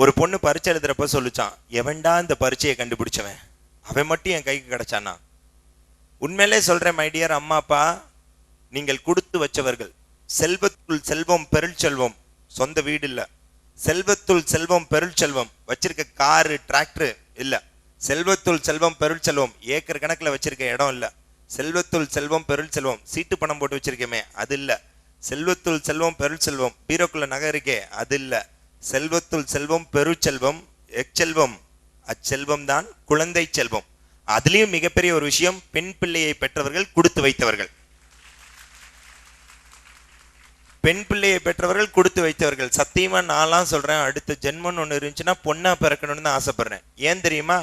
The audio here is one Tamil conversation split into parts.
ஒரு பொண்ணு பரிச்சை எழுதுறப்ப சொல்லிச்சான் எவன்டா இந்த பரிச்சையை கண்டுபிடிச்சவன்? அவன் மட்டும் என் கைக்கு கிடைச்சானா? உண்மையிலே சொல்கிறேன் மைடியர் அம்மா அப்பா நீங்கள் கொடுத்து வச்சவர்கள். செல்வத்துள் செல்வம் பெருள் செல்வம் சொந்த வீடு இல்லை. செல்வத்துள் செல்வம் பெருள் செல்வம் வச்சிருக்க காரு டிராக்டர் இல்லை. செல்வத்துள் செல்வம் பெருள் செல்வம் ஏக்கர் கணக்கில் வச்சிருக்க இடம் இல்லை. செல்வத்துள் செல்வம் பெருள் செல்வம் சீட்டு பணம் போட்டு வச்சிருக்கேமே அது இல்லை. செல்வத்துள் செல்வம் பெருள் செல்வம் பீரோக்குள்ள நகை இருக்கே அது இல்லை. செல்வத்துள் செல்வம் பெருச்செல்வம் எச்செல்வம் அச்செல்வம் தான் குழந்தை செல்வம். அதுலேயும் மிகப்பெரிய ஒரு விஷயம் பெண் பிள்ளையை பெற்றவர்கள் கொடுத்து வைத்தவர்கள். பெண் பிள்ளையை பெற்றவர்கள் கொடுத்து வைத்தவர்கள். சத்தியமா நான்லாம் சொல்றேன் அடுத்த ஜென்மன் ஒன்று இருந்துச்சுன்னா பொண்ணா பிறக்கணும்னு தான் ஆசைப்படுறேன். ஏன் தெரியுமா?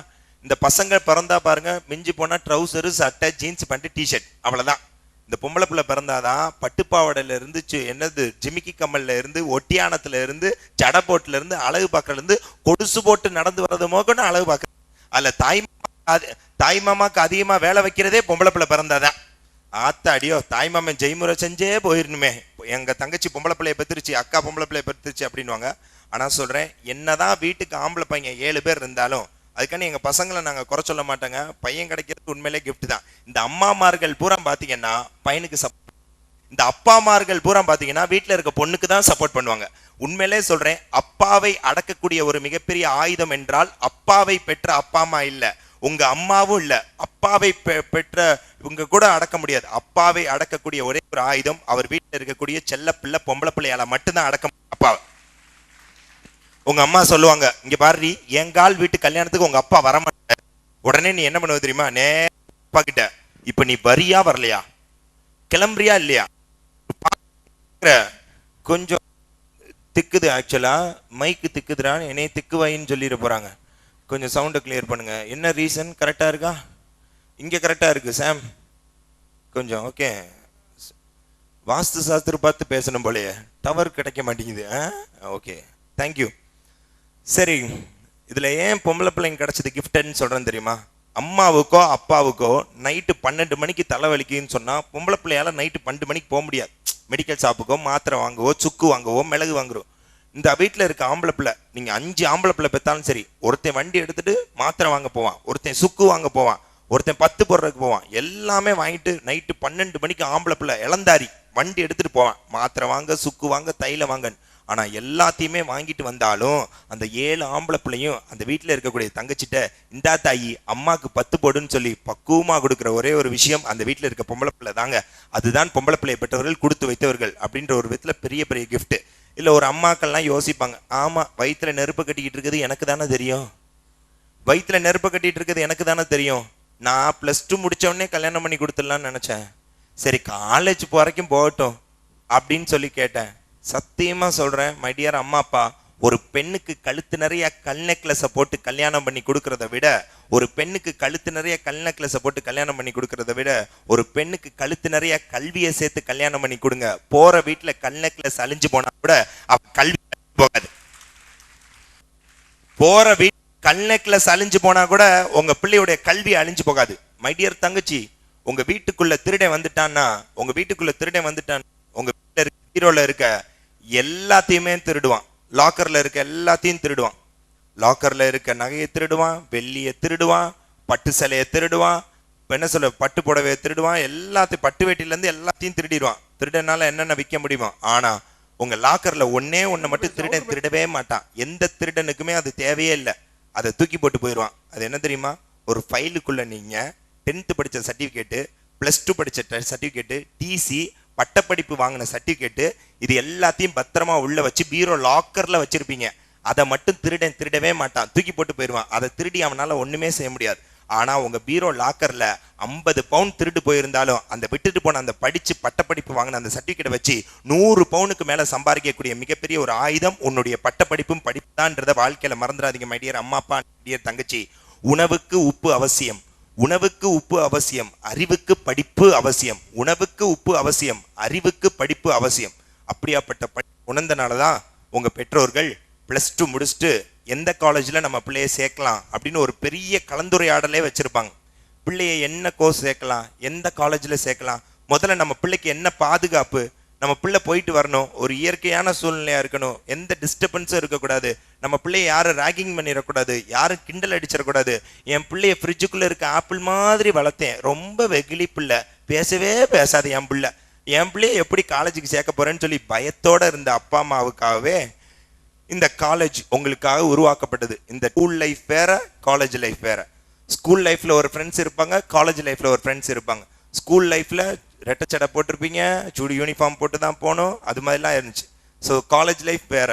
இந்த பசங்க பிறந்தா பாருங்க மிஞ்சி போனா ட்ரௌசரு சட்டை ஜீன்ஸ் பேண்ட் டிஷர்ட் அவ்வளவுதான். இந்த பொம்பளை பிள்ளை பிறந்தாதான் பட்டுப்பாவடையில இருந்து என்னது ஜிமிக்கி கம்மல்ல இருந்து ஒட்டியானத்துல இருந்து ஜடபோட்டுல இருந்து அழகு பார்க்கறதுல இருந்து கொடுசு போட்டு நடந்து வர்றது மோகன்னு அழகு பார்க்க அதுல தாய் அது- தாய் மாமாக்கு அதிகமா வேலை வைக்கிறதே பொம்பளை பிள்ளை பிறந்தாதான். ஆத்தாடியோ தாய் மாமன் ஜெய்முறை செஞ்சே போயிருணுமே. எங்க தங்கச்சி பொம்பளை பிள்ளைய பெத்துருச்சு அக்கா பொம்பளை பிள்ளைய பெத்துருச்சு அப்படின்வாங்க ஆனா சொல்றேன் என்னதான் வீட்டுக்கு ஆம்பளை பையன் ஏழு பேர் இருந்தாலும் அதுக்கான எங்கள் பசங்களை நாங்கள் குறை சொல்ல மாட்டோங்க. பையன் கிடைக்கிறது உண்மையிலே கிஃப்ட் தான். இந்த அம்மாமார்கள் பூரா பார்த்தீங்கன்னா பையனுக்கு சப்போர்ட் இந்த அப்பாமார்கள் பூரா பார்த்தீங்கன்னா வீட்டில் இருக்க பொண்ணுக்கு தான் சப்போர்ட் பண்ணுவாங்க. உண்மையிலே சொல்கிறேன் அப்பாவை அடக்கக்கூடிய ஒரு மிகப்பெரிய ஆயுதம் என்றால் அப்பாவை பெற்ற அப்பா அம்மா இல்லை. உங்கள் அம்மாவும் இல்லை. அப்பாவை பெ- பெற்ற உங்க கூட அடக்க முடியாது. அப்பாவை அடக்கக்கூடிய ஒரே ஒரு ஆயுதம் அவர் வீட்டில் இருக்கக்கூடிய செல்ல பிள்ளை பொம்பளை பிள்ளையால மட்டும்தான் அடக்க அப்பாவை உங்க அம்மா சொல்லுவாங்க இங்க பாரு எங்கால் வீட்டு கல்யாணத்துக்கு உங்க அப்பா வர மாட்டார் உடனே நீ என்ன பண்ணுவ தெரியுமா? நே அப்பா கிட்ட இப்ப நீ வரியா வரலையா? கிளம்புறியா இல்லையா? கொஞ்சம் திக்குது ஆக்சுவலா மைக்கு திக்குதுறான்னு என்னைய திக்குவாயின்னு சொல்லிட போறாங்க. கொஞ்சம் சவுண்டை கிளியர் பண்ணுங்க. என்ன ரீசன் கரெக்டா இருக்கா? இங்க கரெக்டா இருக்கு சாம் கொஞ்சம் ஓகே வாஸ்து சாஸ்திரம் பார்த்து பேசணும் போலயே. டவர் கிடைக்க மாட்டேங்குது ஓகே தேங்க்யூ சரி இதில் ஏன் பொம்பளை பிள்ளைங்க கிடைச்சது கிஃப்ட்னு சொல்கிறேன் தெரியுமா? அம்மாவுக்கோ அப்பாவுக்கோ நைட்டு பன்னெண்டு மணிக்கு தலைவலிக்குன்னு சொன்னால் பொம்பளை பிள்ளையால் நைட்டு பன்னெண்டு மணிக்கு போக முடியாது. மெடிக்கல் ஷாப்புக்கோ மாத்திரை வாங்கவோ சுக்கு வாங்கவோ மிளகு வாங்குறோம் இந்த வீட்டில் இருக்க ஆம்பளை பிள்ளை நீங்கள் அஞ்சு ஆம்பளை பிள்ளை பெத்தாலும் சரி ஒருத்தன் வண்டி எடுத்துகிட்டு மாத்திரை வாங்க போவான் ஒருத்தன் சுக்கு வாங்க போவான் ஒருத்தன் பத்து போடுறதுக்கு போவான் எல்லாமே வாங்கிட்டு நைட்டு பன்னெண்டு மணிக்கு ஆம்பளை பிள்ளை இளந்தாரி வண்டி எடுத்துகிட்டு போவான். மாத்திரை வாங்க சுக்கு வாங்க தைல வாங்கன்னு. ஆனால் எல்லாத்தையுமே வாங்கிட்டு வந்தாலும் அந்த ஏழு ஆம்பளை பிள்ளையும் அந்த வீட்டில் இருக்கக்கூடிய தங்கச்சிட்ட இந்தா தாயி அம்மாக்கு பத்து போடுன்னு சொல்லி பக்குவமாக கொடுக்குற ஒரே ஒரு விஷயம் அந்த வீட்டில் இருக்க பொம்பளை பிள்ளை தாங்க. அதுதான் பொம்பளை பிள்ளையை பெற்றவர்கள் கொடுத்து வைத்தவர்கள் அப்படின்ற ஒரு விதத்தில் பெரிய பெரிய கிஃப்ட்டு இல்லை ஒரு அம்மாக்கள்லாம் யோசிப்பாங்க ஆமாம் வயிற்றில் நெருப்பு கட்டிக்கிட்டு இருக்குது எனக்கு தானே தெரியும். வயிற்றில் நெருப்பு கட்டிகிட்டு இருக்குது எனக்கு தானே தெரியும். நான் ப்ளஸ் டூ முடிச்ச கல்யாணம் பண்ணி கொடுத்துடலான்னு நினச்சேன். சரி காலேஜ் போகிறக்கும் போகட்டும் அப்படின்னு சொல்லி கேட்டேன். சத்தியமா சொல்றேன் மை டியர் அம்மா அப்பா ஒரு பெண்ணுக்கு கழுத்து நிறைய கல் நெக்லஸை போட்டு கல்யாணம் பண்ணி கொடுக்கறத விட ஒரு பெண்ணுக்கு கழுத்து நிறைய கல் நெக்லஸை போட்டு கல்யாணம் பண்ணி கொடுக்கறத விட ஒரு பெண்ணுக்கு கழுத்து நிறைய கல்வியை சேர்த்து கல்யாணம் பண்ணி கொடுங்க. போற வீட்டில் கல் நெக்லஸ் அழிஞ்சு போனா கூட அவ கல்வி போகாது. போற வீட் கல் நெக்லஸ் அழிஞ்சு போனா கூட உங்க பிள்ளையுடைய கல்வி அழிஞ்சு போகாது. மை டியர் தங்கச்சி உங்க வீட்டுக்குள்ள திருடன் வந்துட்டான்னா உங்க வீட்டுக்குள்ள திருடன் வந்துட்டான் உங்க வீட்டில் இருக்க ஹீரோல இருக்க எல்லாத்தையுமே திருடுவான். லாக்கரில் இருக்க எல்லாத்தையும் திருடுவான். லாக்கரில் இருக்க நகையை திருடுவான் வெள்ளியை திருடுவான் பட்டு சிலையை திருடுவான் என்ன சொல்ல பட்டு புடவையை திருடுவான் எல்லாத்தையும் பட்டு வேட்டிலேருந்து எல்லாத்தையும் திருடிடுவான். திருடனால என்னென்ன விற்க முடியுமா. ஆனால் உங்கள் லாக்கரில் ஒன்னே ஒன்று மட்டும் திருடன் திருடவே மாட்டான். எந்த திருடனுக்குமே அது தேவையே இல்லை. அதை தூக்கி போட்டு போயிடுவான். அது என்ன தெரியுமா? ஒரு ஃபைலுக்குள்ளே நீங்கள் டென்த்து படித்த சர்டிஃபிகேட்டு ப்ளஸ் டூ படித்த சர்டிஃபிகேட்டு டிசி பட்டப்படிப்பு வாங்கின சர்டிஃபிகேட்டு இது எல்லாத்தையும் பத்திரமா உள்ள வச்சு பீரோ லாக்கர்ல வச்சிருப்பீங்க. அதை மட்டும் திருடன் திருடவே மாட்டான். தூக்கி போட்டு போயிடுவான். அதை திருடி அவனால ஒண்ணுமே செய்ய முடியாது. ஆனா உங்க பீரோ லாக்கர்ல ஐம்பது பவுன் திருட்டு போயிருந்தாலும் அந்த விட்டுட்டு போன அந்த படிச்சு பட்டப்படிப்பு வாங்கின அந்த சர்டிபிகேட் வச்சு நூறு பவுனுக்கு மேல சம்பாதிக்கக்கூடிய மிகப்பெரிய ஒரு ஆயுதம் உன்னுடைய பட்டப்படிப்பும் படிப்புதான்றத வாழ்க்கையில மறந்துடாதீங்க மைடியர் அம்மா அப்பா டியர் தங்கச்சி. உணவுக்கு உப்பு அவசியம். உணவுக்கு உப்பு அவசியம் அறிவுக்கு படிப்பு அவசியம். உணவுக்கு உப்பு அவசியம் அறிவுக்கு படிப்பு அவசியம். அப்படியாப்பட்ட படி உணர்ந்தனால தான் உங்கள் பெற்றோர்கள் ப்ளஸ் டூ முடிச்சுட்டு எந்த காலேஜில் நம்ம பிள்ளைய சேர்க்கலாம் அப்படின்னு ஒரு பெரிய கலந்துரையாடலே வச்சுருப்பாங்க. பிள்ளைய என்ன கோர்ஸ் சேர்க்கலாம் எந்த காலேஜில் சேர்க்கலாம் முதல்ல நம்ம பிள்ளைக்கு என்ன பாதுகாப்பு நம்ம பிள்ளை போயிட்டு வரணும் ஒரு இயற்கையான சூழ்நிலையாக இருக்கணும் எந்த டிஸ்டர்பன்ஸும் இருக்கக்கூடாது. நம்ம பிள்ளைய யாரும் ரேகிங் பண்ணிடக்கூடாது யாரும் கிண்டல் அடிச்சிடக்கூடாது. என் பிள்ளைய ஃப்ரிட்ஜுக்குள்ளே இருக்க ஆப்பிள் மாதிரி வளர்த்தேன். ரொம்ப வெகுளி பிள்ளை. பேசவே பேசாது என் பிள்ளை. என் பிள்ளைய எப்படி காலேஜுக்கு சேர்க்க போகிறேன்னு சொல்லி பயத்தோடு இருந்த அப்பா அம்மாவுக்காகவே இந்த காலேஜ் உங்களுக்காக உருவாக்கப்பட்டது. இந்த ஸ்கூல் லைஃப் வேற காலேஜ் லைஃப் வேற. ஸ்கூல் லைஃப்பில் ஒரு ஃப்ரெண்ட்ஸ் இருப்பாங்க காலேஜ் லைஃப்பில் ஒரு ஃப்ரெண்ட்ஸ் இருப்பாங்க. ஸ்கூல் லைஃப்பில் ரெட்டச்சடை போட்டிருப்பீங்க சுடி யூனிஃபார்ம் போட்டு தான் போகணும் அது மாதிரிலாம் இருந்துச்சு. ஸோ காலேஜ் லைஃப் வேற.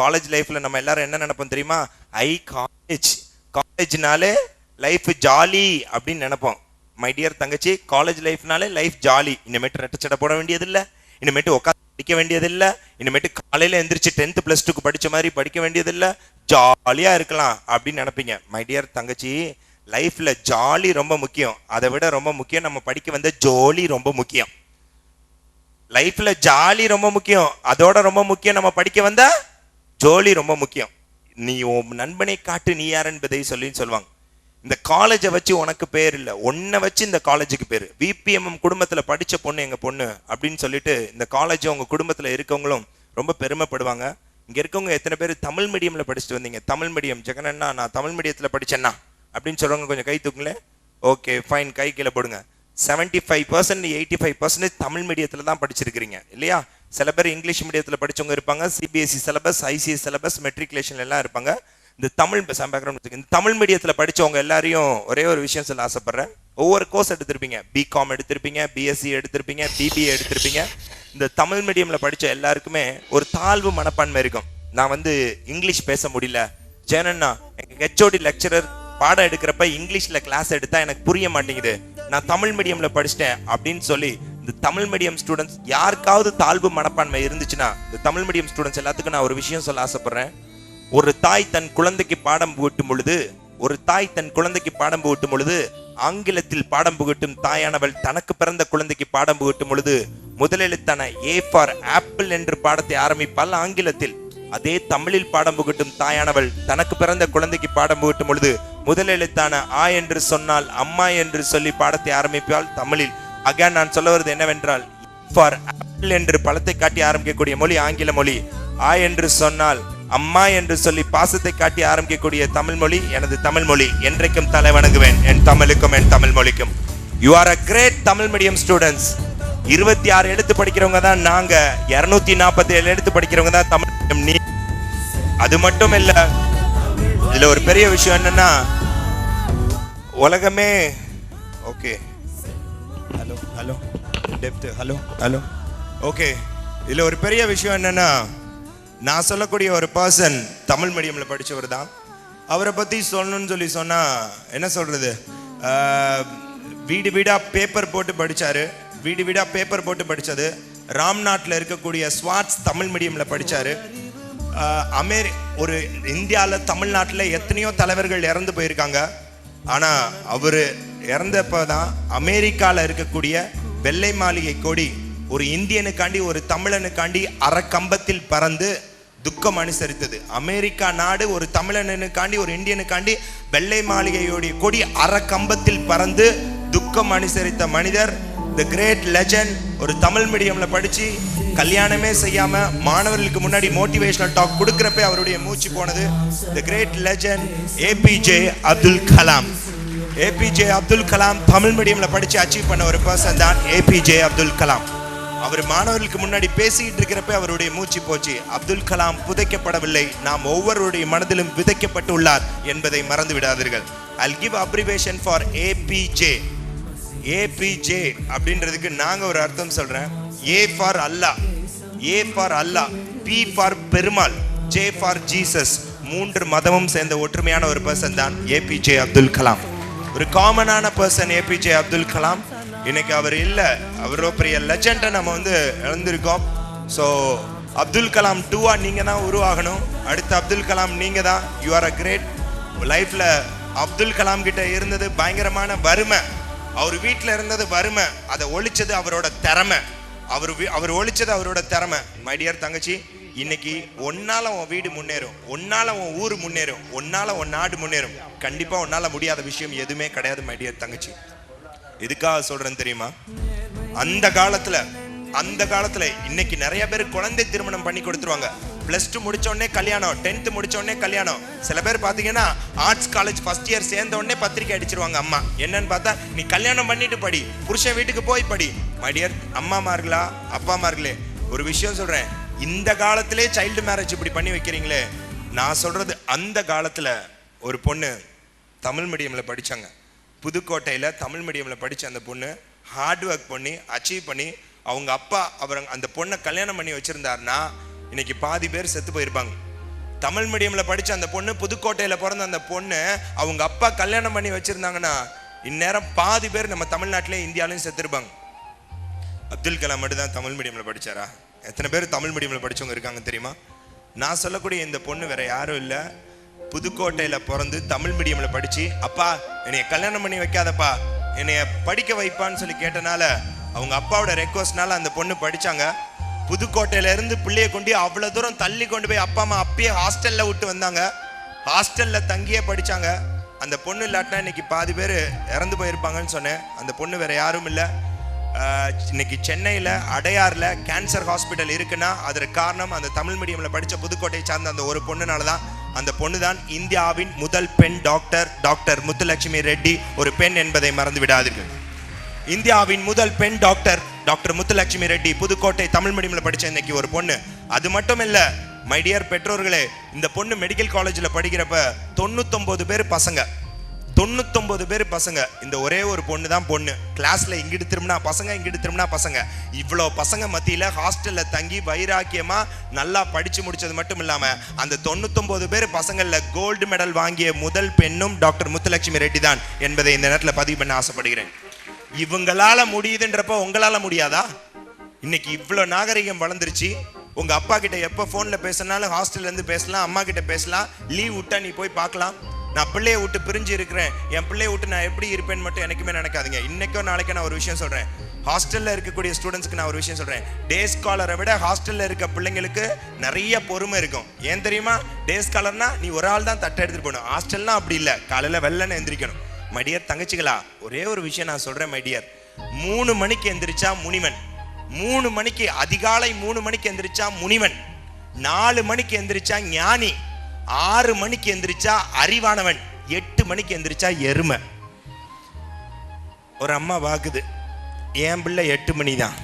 காலேஜ் லைஃப்பில் நம்ம எல்லாரும் என்ன நினைப்போம் தெரியுமா? ஐ காலேஜ் காலேஜ்னாலே லைஃப் ஜாலி அப்படின்னு நினைப்போம். மை டியர் தங்கச்சி காலேஜ் லைஃப்னாலே லைஃப் ஜாலி இனிமேட்டு ரெட்டச்சடை போட வேண்டியதில்லை. இனிமேட்டு உட்காந்து படிக்க வேண்டியதில்லை. இனிமேட்டு காலையில் எந்திரிச்சு டென்த்து ப்ளஸ் டூக்கு படிச்ச மாதிரி படிக்க வேண்டியதில்லை. ஜாலியாக இருக்கலாம் அப்படின்னு நினைப்பீங்க. மை டியர் தங்கச்சி லைஃப்பில் ஜாலி ரொம்ப முக்கியம். அதை விட ரொம்ப முக்கியம் நம்ம படிக்க வந்த ஜோலி ரொம்ப முக்கியம். லைஃப்பில் ஜாலி ரொம்ப முக்கியம். அதோட ரொம்ப முக்கியம் நம்ம படிக்க வந்த ஜோலி ரொம்ப முக்கியம். நீ உன் நண்பனை காட்டு நீ யார் என்பதை சொல்லின்னு சொல்லுவாங்க. இந்த காலேஜை வச்சு உனக்கு பேர் இல்லை. உன்னை வச்சு இந்த காலேஜுக்கு பேர். விபிஎம்எம் குடும்பத்தில் படித்த பொண்ணு எங்கள் பொண்ணு அப்படின்னு சொல்லிட்டு இந்த காலேஜ் அவங்க குடும்பத்தில் இருக்கவங்களும் ரொம்ப பெருமைப்படுவாங்க. இங்கே இருக்கவங்க எத்தனை பேர்? தமிழ் மீடியமில் படிச்சுட்டு வந்தீங்க. தமிழ் மீடியம் ஜெகனண்ணா நான் தமிழ் மீடியத்தில் படித்தேன்னா அப்படின்னு சொல்றவங்க கொஞ்சம் கை தூக்குங்களேன். ஓகே ஃபைன் கை கீழே போடுங்க. Seventy five percent eighty five percentage Tamil மீடியத்தில் தான் படிச்சிருக்கிறீங்க இல்லையா? சில பேர் இங்கிலீஷ் மீடியத்தில் படித்தவங்க இருப்பாங்க CBSE syllabus ICSE syllabus matriculation எல்லாம் இருப்பாங்க. இந்த தமிழ் பேக்ரவுண்ட் இந்த தமிழ் மீடியத்தில் படித்தவங்க எல்லாரையும் ஒரே ஒரு விஷயம் சொல்ல ஆசைப்பட்றேன். ஒவ்வொரு கோர்ஸ் எடுத்திருப்பீங்க. பிகாம் எடுத்திருப்பீங்க பிஎஸ்சி எடுத்திருப்பீங்க பிபிஏ எடுத்திருப்பீங்க. இந்த தமிழ் மீடியமில் படித்த எல்லாருக்குமே ஒரு தாழ்வு மனப்பான்மை இருக்கும். நான் வந்து இங்கிலீஷ் பேச முடியல. ஜேனண்ணா எங்கள் ஹெச்ஓடி லெக்சரர் பாடம் எடுக்கிறப்ப இங்கிலீஷில் கிளாஸ் எடுத்தால் எனக்கு புரிய மாட்டேங்குது. நான் தமிழ் மீடியமில் படிச்சிட்டேன் அப்படின்னு சொல்லி இந்த தமிழ் மீடியம் ஸ்டூடெண்ட்ஸ் யாருக்காவது தாழ்வு மனப்பான்மை இருந்துச்சுன்னா இந்த தமிழ் மீடியம் ஸ்டூடெண்ட்ஸ் எல்லாத்துக்கும் நான் ஒரு விஷயம் சொல்ல ஆசைப்படுறேன். ஒரு தாய் தன் குழந்தைக்கு பாடம் புகட்டும் பொழுது ஒரு தாய் தன் குழந்தைக்கு பாடம் புகட்டும் பொழுது ஆங்கிலத்தில் பாடம் புகட்டும் தாயானவள் தனக்கு பிறந்த குழந்தைக்கு பாடம் புகட்டும் பொழுது முதலெழுத்தான ஏ ஃபார் ஆப்பிள் என்று பாடத்தை ஆரம்பிப்பால் ஆங்கிலத்தில். அதே தமிழில் பாடம் புகட்டும் தாயானவள் தனக்கு பிறந்த குழந்தைக்கு பாடம் புகட்டும் பொழுது முதல் எழுத்தான ஆ என்று சொன்னால் அம்மா என்று சொல்லி பாடத்தை ஆரம்பிப்பால் தமிழில். அகேன் நான் சொல்ல வருது என்னவென்றால் ஃபார் ஆப்பிள் என்று பழத்தை காட்டி ஆரம்பிக்கக்கூடிய மொழி ஆங்கில மொழி. ஆ என்று சொன்னால் அம்மா என்று சொல்லி பாசத்தை காட்டி ஆரம்பிக்கக்கூடிய தமிழ் மொழி எனது தமிழ் மொழி. என்றைக்கும் தலை வணங்குவேன் என் தமிழுக்கும் என் தமிழ் மொழிக்கும். You are a great Tamil medium students இருபத்தி ஆறு எழுத்து படிக்கிறவங்க தான் நாங்க இருநூத்தி நாற்பத்தி ஏழு எழுத்து படிக்கிறவங்க தான் தமிழ் நீ அது மட்டும் இல்ல இதுல ஒரு பெரிய விஷயம் என்னன்னா உலகமே okay hello hello depth hello hello okay இதில் ஒரு பெரிய விஷயம் என்னன்னா நான் சொல்லக்கூடிய ஒரு பர்சன் தமிழ் மீடியமில் படித்தவர் தான். அவரை பற்றி சொல்லணும்னு சொல்லி சொன்னால் என்ன சொல்கிறது வீடு வீடாக பேப்பர் போட்டு படித்தார் வீடு வீடாக பேப்பர் போட்டு படித்தது ராம்நாட்டில் இருக்கக்கூடிய ஸ்வாட்ஸ் தமிழ் மீடியமில் படித்தார் அமெரி ஒரு இந்தியாவில் தமிழ்நாட்டில் எத்தனையோ தலைவர்கள் இறந்து போயிருக்காங்க. ஆனால் அவர் இறந்தப்போ தான் அமெரிக்காவில் இருக்கக்கூடிய வெள்ளை மாளிகை கொடி ஒரு இந்தியனுக்காண்டி ஒரு தமிழனுக்காண்டி அறக்கம்பத்தில் பறந்து துக்கம் அனுசரித்தது. அமெரிக்கா நாடு ஒரு தமிழனுக்காண்டி ஒரு இந்தியனுக்காண்டி வெள்ளை மாளிகையோடைய கொடி அறக்கம்பத்தில் பறந்து துக்கம் அனுசரித்த மனிதர் த கிரேட் லெஜண்ட் ஒரு தமிழ் மீடியமில் படித்து கல்யாணமே செய்யாம மாணவர்களுக்கு முன்னாடி மோட்டிவேஷனல் டாக் கொடுக்கிறப்ப அவருடைய மூச்சு போனது. The great legend APJ Abdul Kalam APJ Abdul Kalam Tamil மீடியம்ல படிச்சு அச்சீவ் பண்ண ஒரு பர்சன் தான் ஏபிஜே அப்துல் கலாம் அவர் மாணவர்களுக்கு முன்னாடி பேசிக்கிட்டு இருக்கிறப்ப அவருடைய மூச்சு போச்சு. அப்துல் கலாம் புதைக்கப்படவில்லை. நாம் ஒவ்வொருடைய மனதிலும் விதைக்கப்பட்டு உள்ளார் என்பதை மறந்து விடாதீர்கள். I give abbreviation for APJ APJ அப்படின்றதுக்கு நாங்கள் ஒரு அர்த்தம் சொல்கிறேன் A for Allah A for Allah B for Perumal J for Jesus மூன்று மதமும் சேர்ந்த ஒற்றுமையான ஒரு பர்சன் தான் ஏபிஜே அப்துல் கலாம் ஒரு காமனான பர்சன் ஏபிஜே அப்துல் கலாம் இன்னைக்கு அவர் இல்லை அவரோ பெரிய லெஜெண்டை நம்ம வந்து இழந்திருக்கோம். ஸோ அப்துல் கலாம் டூவா நீங்கள் தான் உருவாகணும். அடுத்து அப்துல் கலாம் நீங்கள் தான். யூ ஆர் அ கிரேட் லைஃப்பில் அப்துல் கலாம் கிட்ட இருந்தது பயங்கரமான வறுமை. அவர் வீட்டில் இருந்தது வறுமை. அதை ஒழிச்சது அவரோட திறமை. அவர் அவர் ஒழிச்சது அவரோட திறமை. மைடியர் தங்கச்சி இன்னைக்கு ஒன்னால உன் வீடு முன்னேறும் ஒன்னால உன் ஊர் முன்னேறும் ஒன்னால உன் நாடு முன்னேறும். கண்டிப்பா உன்னால முடியாத விஷயம் எதுவுமே கிடையாது மைடியர் தங்கச்சி. எதுக்காக சொல்றேன்னு தெரியுமா? அந்த காலத்துல அந்த காலத்துல இன்னைக்கு நிறைய பேர் குழந்தை திருமணம் பண்ணி கொடுத்துருவாங்க. பிளஸ் டூ முடிச்ச கல்யாணம். டென்த் முடிச்ச கல்யாணம். சில பேர் பார்த்தீங்கன்னா ஆர்ட்ஸ் காலேஜ் ஃபர்ஸ்ட் இயர் சேர்ந்த உடனே பத்திரிக்கை அடிச்சிருவாங்க அம்மா. என்னன்னு பார்த்தா நீ கல்யாணம் பண்ணிட்டு படி. புருஷன் வீட்டுக்கு போய் படி. மடியர் அம்மாமார்களா அப்பாமார்களே ஒரு விஷயம் சொல்றேன். இந்த காலத்திலே சைல்டு மேரேஜ் இப்படி பண்ணி வைக்கிறீங்களே. நான் சொல்றது அந்த காலத்தில் ஒரு பொண்ணு தமிழ் மீடியமில் படித்தாங்க புதுக்கோட்டையில் தமிழ் மீடியமில் படித்த அந்த பொண்ணு ஹார்ட் ஒர்க் பண்ணி அச்சீவ் பண்ணி அவங்க அப்பா அவர் அந்த பொண்ணை கல்யாணம் பண்ணி வச்சிருந்தாருன்னா இன்னைக்கு பாதி பேர் செத்து போயிருப்பாங்க. தமிழ் மீடியம்ல படிச்ச அந்த பொண்ணு புதுக்கோட்டையில பிறந்த அந்த பொண்ணு அவங்க அப்பா கல்யாணம் பண்ணி வச்சிருந்தாங்கன்னா இந்நேரம் பாதி பேர் நம்ம தமிழ்நாட்டிலையும் இந்தியாலையும் செத்துருப்பாங்க. அப்துல் கலாம் மட்டும் தான் தமிழ் மீடியம்ல படிச்சாரா? எத்தனை பேர் தமிழ் மீடியம்ல படிச்சவங்க இருக்காங்க தெரியுமா? நான் சொல்லக்கூடிய இந்த பொண்ணு வேற யாரும் இல்ல. புதுக்கோட்டையில பிறந்து தமிழ் மீடியம்ல படிச்சு அப்பா என்னைய கல்யாணம் பண்ணி வைக்காதப்பா. என்னைய படிக்க வைப்பான்னு சொல்லி கேட்டனால அவங்க அப்பாவோட ரெக்வஸ்ட்னால அந்த பொண்ணு படிச்சாங்க. புதுக்கோட்டையிலேருந்து பிள்ளையை கொண்டு அவ்வளோ தூரம் தள்ளி கொண்டு போய் அப்பா அம்மா அப்பயே ஹாஸ்டலில் விட்டு வந்தாங்க. ஹாஸ்டலில் தங்கியே படித்தாங்க அந்த பொண்ணு இல்லாட்டினா இன்னைக்கு பாதி பேர் இறந்து போயிருப்பாங்கன்னு சொன்னேன். அந்த பொண்ணு வேற யாரும் இல்லை. இன்னைக்கு சென்னையில் அடையாரில் கேன்சர் ஹாஸ்பிட்டல் இருக்குன்னா அதற்கு காரணம் அந்த தமிழ் மீடியமில் படித்த புதுக்கோட்டையை சார்ந்த அந்த ஒரு பொண்ணுனால தான். அந்த பொண்ணு தான் இந்தியாவின் முதல் பெண் டாக்டர் டாக்டர் முத்துலட்சுமி ரெட்டி. ஒரு பெண் என்பதை மறந்து விடாதீர்கள் இந்தியாவின் முதல் பெண் டாக்டர் டாக்டர் முத்துலட்சுமி ரெட்டி புதுக்கோட்டை தமிழ் மீடியமில் படித்த இன்னைக்கு ஒரு பொண்ணு. அது மட்டும் இல்லை மை டியர் பெற்றோர்களே இந்த பொண்ணு மெடிக்கல் காலேஜில் படிக்கிறப்ப தொண்ணூத்தொம்பது பேர் பசங்க. தொண்ணூத்தொம்பது பேர் பசங்க. இந்த ஒரே ஒரு பொண்ணு. தான் பொண்ணு கிளாஸ்ல இங்கிட்டு திரும்பினா பசங்க இங்கிட்டு திரும்பினா பசங்க. இவ்வளோ பசங்க மத்தியில ஹாஸ்டல்ல தங்கி வைராக்கியமா நல்லா படிச்சு முடிச்சது மட்டும் இல்லாம அந்த தொண்ணூத்தொம்பது பேர் பசங்கள்ல கோல்டு மெடல் வாங்கிய முதல் பெண்ணும் டாக்டர் முத்துலட்சுமி ரெட்டி தான் என்பதை இந்த நேரத்தில் பதிவு பண்ண ஆசைப்படுகிறேன். இவங்களால முடியுதுன்றப்ப உங்களால முடியாதா? இன்னைக்கு இவ்வளோ நாகரிகம் வளர்ந்துருச்சு. உங்க அப்பா கிட்ட எப்போ ஃபோனில் பேசினாலும் ஹாஸ்டல்ல இருந்து பேசலாம் அம்மா கிட்ட பேசலாம் லீவ் விட்டா நீ போய் பார்க்கலாம். நான் பிள்ளைய விட்டு பிரிஞ்சு இருக்கிறேன். என் பிள்ளைய விட்டு நான் எப்படி இருப்பேன்னு மட்டும் எனக்குமே நினைக்காதுங்க. இன்னைக்கோ நாளைக்கோ நான் ஒரு விஷயம் சொல்றேன். ஹாஸ்டல்ல இருக்கக்கூடிய ஸ்டூடெண்ட்ஸ்க்கு நான் ஒரு விஷயம் சொல்றேன். டே ஸ்காலரை விட ஹாஸ்டல்ல இருக்க பிள்ளைங்களுக்கு நிறைய பொறுமை இருக்கும். ஏன் தெரியுமா? டே ஸ்காலர்னா நீ ஒரு ஆள் தான் தட்டை எடுத்துட்டு போகணும். ஹாஸ்டல்னா அப்படி இல்லை. காலையில வெள்ளன்னு எந்திரிக்கணும். மைடியர் தங்கச்சிகளா ஒரே ஒரு விஷயம் நான் சொல்றேன் மைடியர் மூணு மணிக்கு எந்திரிச்சா முனிவன். மூணு மணிக்கு அதிகாலை மூணு மணிக்கு எந்திரிச்சா முனிவன். நாலு மணிக்கு எந்திரிச்சா ஞானி. ஆறு மணிக்கு எந்திரிச்சா அறிவானவன். எட்டு மணிக்கு எந்திரிச்சா எருமை. ஒரு அம்மா வாக்குது. என் பிள்ளை எட்டு மணி தான்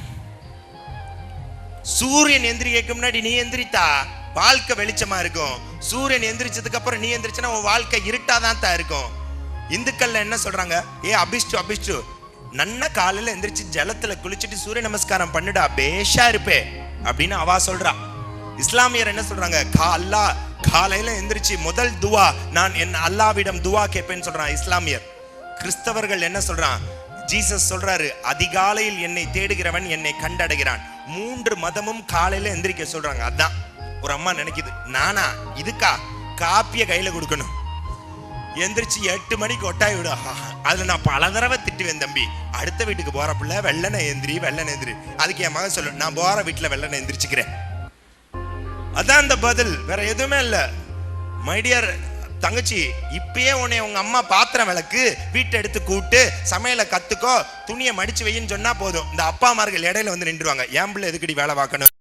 சூரியன் எந்திரிக்க முன்னாடி நீ எந்திரித்தா? வாழ்க்கை வெளிச்சமா இருக்கும். சூரியன் எந்திரிச்சதுக்கு அப்புறம் நீ எந்திரிச்சனா உன் வாழ்க்கை இருட்டாதான் தான் இருக்கும். இந்துக்கள்ல என்ன சொல்றாங்க? ஏ அபிஷ்டு அபிஷ்டு. நன்ன காலையில எந்திரிச்சு ஜலத்துல குளிச்சுட்டு சூரிய நமஸ்காரம் பண்ணுடா பேஷா இருப்பே அப்படின்னு அவா சொல்றா. இஸ்லாமியர் என்ன சொல்றாங்க? கா அல்லா காலையில எந்திரிச்சு முதல் துவா நான் என் அல்லாவிடம் துவா கேட்பேன்னு சொல்றான் இஸ்லாமியர். கிறிஸ்தவர்கள் என்ன சொல்றான்? ஜீசஸ் சொல்றாரு அதிகாலையில் என்னை தேடுகிறவன் என்னை கண்டடைகிறான். மூன்று மதமும் காலையில எந்திரிக்க சொல்றாங்க. அதான். ஒரு அம்மா நினைக்குது நானா இதுக்கா? காப்பிய கையில கொடுக்கணும். எந்திரிச்சு எட்டு மணிக்கு ஒட்டாய் விடும் ஆஹா, நான் பல தடவை திட்டுவேன் தம்பி. அடுத்த வீட்டுக்கு போற பிள்ளை வெள்ளனை எந்திரி வெள்ளனை எந்திரி அதுக்கு என் மகன் சொல்லு நான் போகிற வீட்டில் வெள்ளனை எந்திரிச்சுக்கிறேன். அதான் அந்த பதில். வேற எதுவுமே இல்லை. மைடியர் தங்கச்சி இப்பயே உன்னை உங்க அம்மா பாத்திரம் விளக்கு வீட்டை எடுத்து கூப்பிட்டு சமையலை கத்துக்கோ துணியை மடிச்சு வைன்னு சொன்னா போதும். இந்த அப்பா அம்மார்கள் இடையில வந்து நின்றுவாங்க என் பிள்ளை எதுக்கடி வேலை பார்க்கணும்?